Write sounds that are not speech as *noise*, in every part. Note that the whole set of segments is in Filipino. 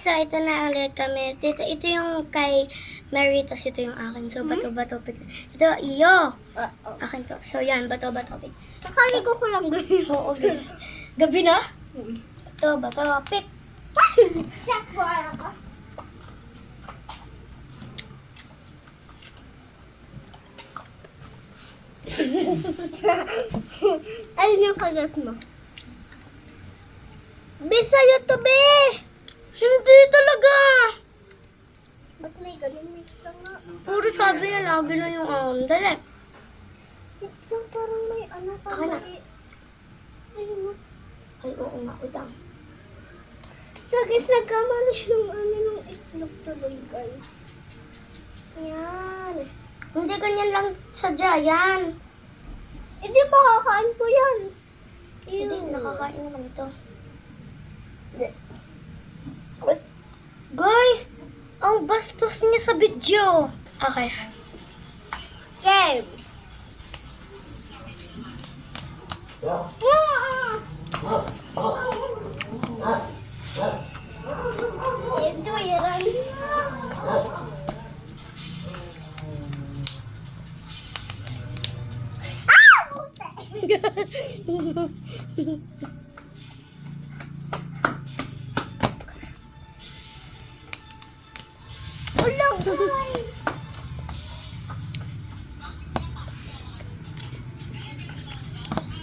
so ito na ulit kami. Ito, ito yung kay Mary, tas ito yung akin. So, bato-bato pick. Ito, iyo. Akin to. So, yan, bato-bato pick. Nakaligo ko lang ganyan. *laughs* Oo, guys. Gabi na? Hmm. Bato, bato, pick. *laughs* Sakwa ako. *laughs* Alin yung kagat mo? Be, sa'yo to, be! Hindi talaga. Ba't may ganun? Wait lang nga. Puro sabi niya, lagi na yung um, dali. Wait lang, parang may ano pa. Ako na. may- Ayun na. Ay, oo nga, utang. So guys, nagkamalas yung ano ng itlog tuloy guys. Yan. Hindi ganyan lang sadya, yan. Hindi pa kakain ko yan. Hindi, nakakain naman ito. Guys, ang bastos niya sa video. Okay. Game. Ito, *laughs* guys.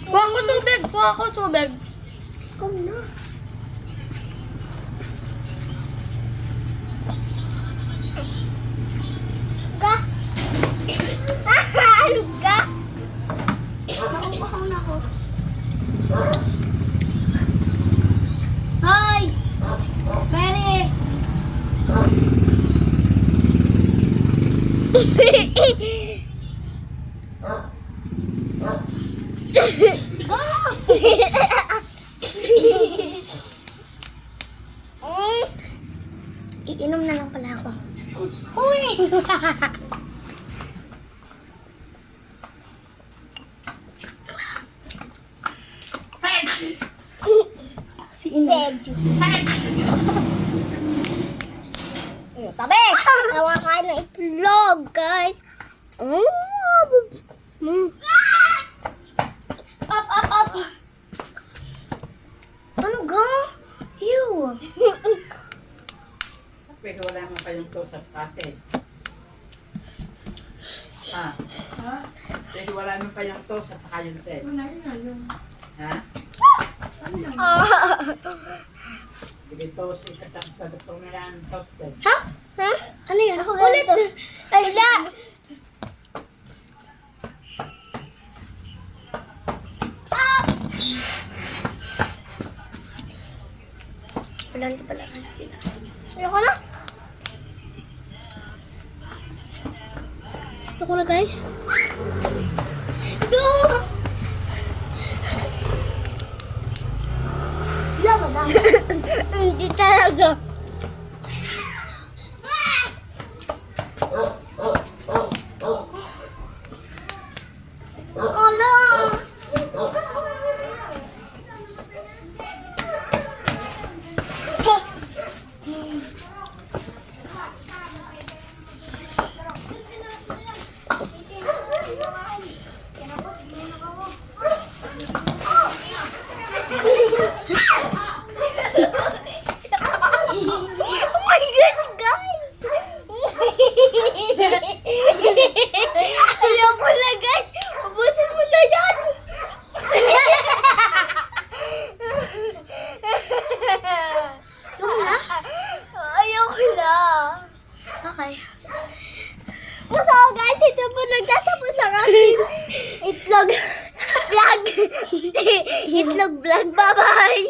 Kuha ko tubig, kuha ko tubig. Ikaw na. Ga. Ano ga? Nakukuhaw na ako. Hoy! Mary! Iinom na lang pala ako. Hoy! Si Ina. Tabi! Nawakain ng itlog, guys. Mm. Mm. Up, up, up. Ano ga? Ew. Pero wala naman pa yung toast at ate. Ah. Ha? Pero wala naman pa yung toast at yung tea. Ha? Ah. Sige toast, ikasang sa doktor na lang toast din. Ha? Ha? Ano yan? Ako Ulit. ganito. Ay, Wala! Wala na pala. Ayoko na. Ito ko na, guys. Ito! Wala ba na? Hindi talaga. Ala! Oh my God, guys! Ayoko na, guys! Ubusin mo na yan! Ikaw na? Ayoko na. Okay. So guys, ito po nagtatapos ang aking itlog *laughs* vlog. *laughs* itlog vlog. Bye-bye!